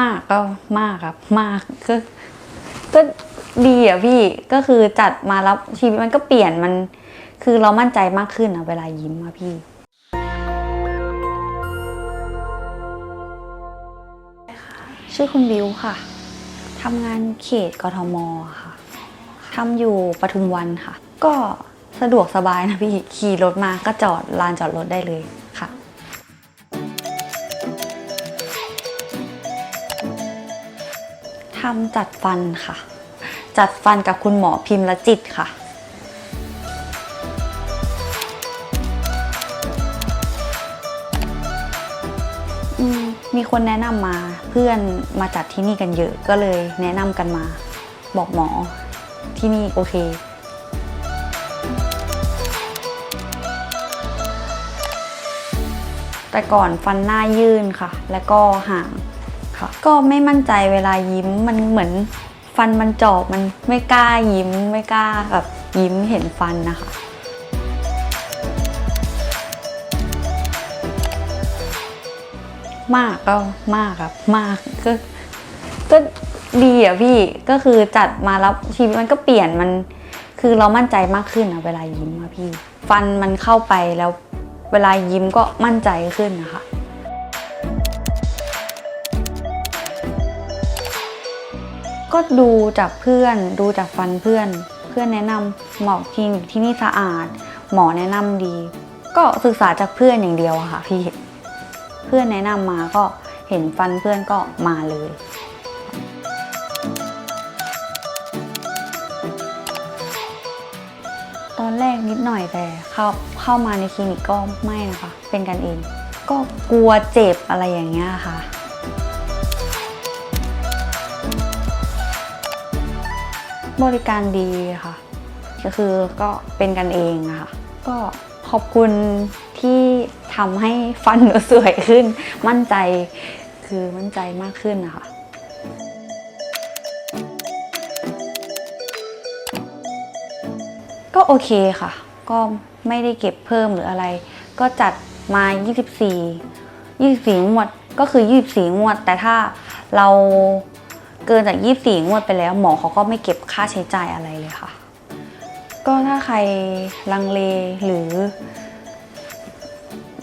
มากก็มากครับ มากก็ก็ดีอะพี่ก็คือจัดมาแล้วชีวิตมันก็เปลี่ยนมัน คือเรามั่นใจมากขึ้นอะเวลายิ้มอะพี่ชื่อคุณบิวค่ะทำงานเขตกทมค่ะทำอยู่ปทุมวันค่ะ ก็สะดวกสบายนะพี่ขี่รถมาก็จอดลานจอดรถได้เลยำจัดฟันค่ะ จัดฟันกับคุณหมอพิมพ์ละจิตค่ะมมีคนแนะนำมาเพื่อนมาจัดที่นี่กันเยอะก็เลยแนะนำกันมา บอกหมอที่นี่โอเคแต่ก่อนฟันหน้ายื่นค่ะ แล้วก็ห่าง ค่ะ ก็ไม่มั่นใจเวลายิ้มมันเหมือนฟันมันจอบมันไม่กล้ายิ้มไม่กล้าแบบยิ้มเห็นฟันนะคะมากก็มากครับมากก็ก็ดีอะพี่ก็คือจัดมาแล้วชีวิตมันก็เปลี่ยนมัน คือเรามั่นใจมากขึ้นอะเวลายิ้มอะพี่ ฟันมันเข้าไปแล้วเวลายิ้มก็มั่นใจขึ้นนะคะ ก็ดูจากเพื่อน ดูจากฟันเพื่อน เพื่อนแนะนำหมอคลินิกที่นี่สะอาด หมอแนะนำดี ก็ศึกษาจากเพื่อนอย่างเดียวอะค่ะพี่ เพื่อนแนะนำมาก็เห็นฟันเพื่อนก็มาเลยตอนแรกนิดหน่อยแต่เข้าเข้ามาในคลินิกก็ไม่นะคะ เป็นกันเอง ก็กลัวเจ็บอะไรอย่างเงี้ยค่ะ บริการดีค่ะ ก็คือก็เป็นกันเองค่ะ ก็ขอบคุณที่ทำให้ฟันหนูสวยขึ้น มั่นใจคือมั่นใจมากขึ้นนะคะก็โอเคค่ะ ก็ไม่ได้เก็บเพิ่มหรืออะไร ก็จัดมา 24 24 งวด ก็คือ 24 งวด แต่ถ้าเรา เกินจาก 24 งวดไปแล้ว หมอเขาก็ไม่เก็บค่าใช้จ่ายอะไรเลยค่ะ ก็ถ้าใครลังเลหรือ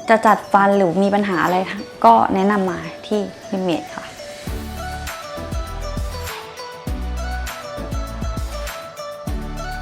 จะจัดฟันหรือมีปัญหาอะไรก็แนะนำมาที่พิเมดค่ะ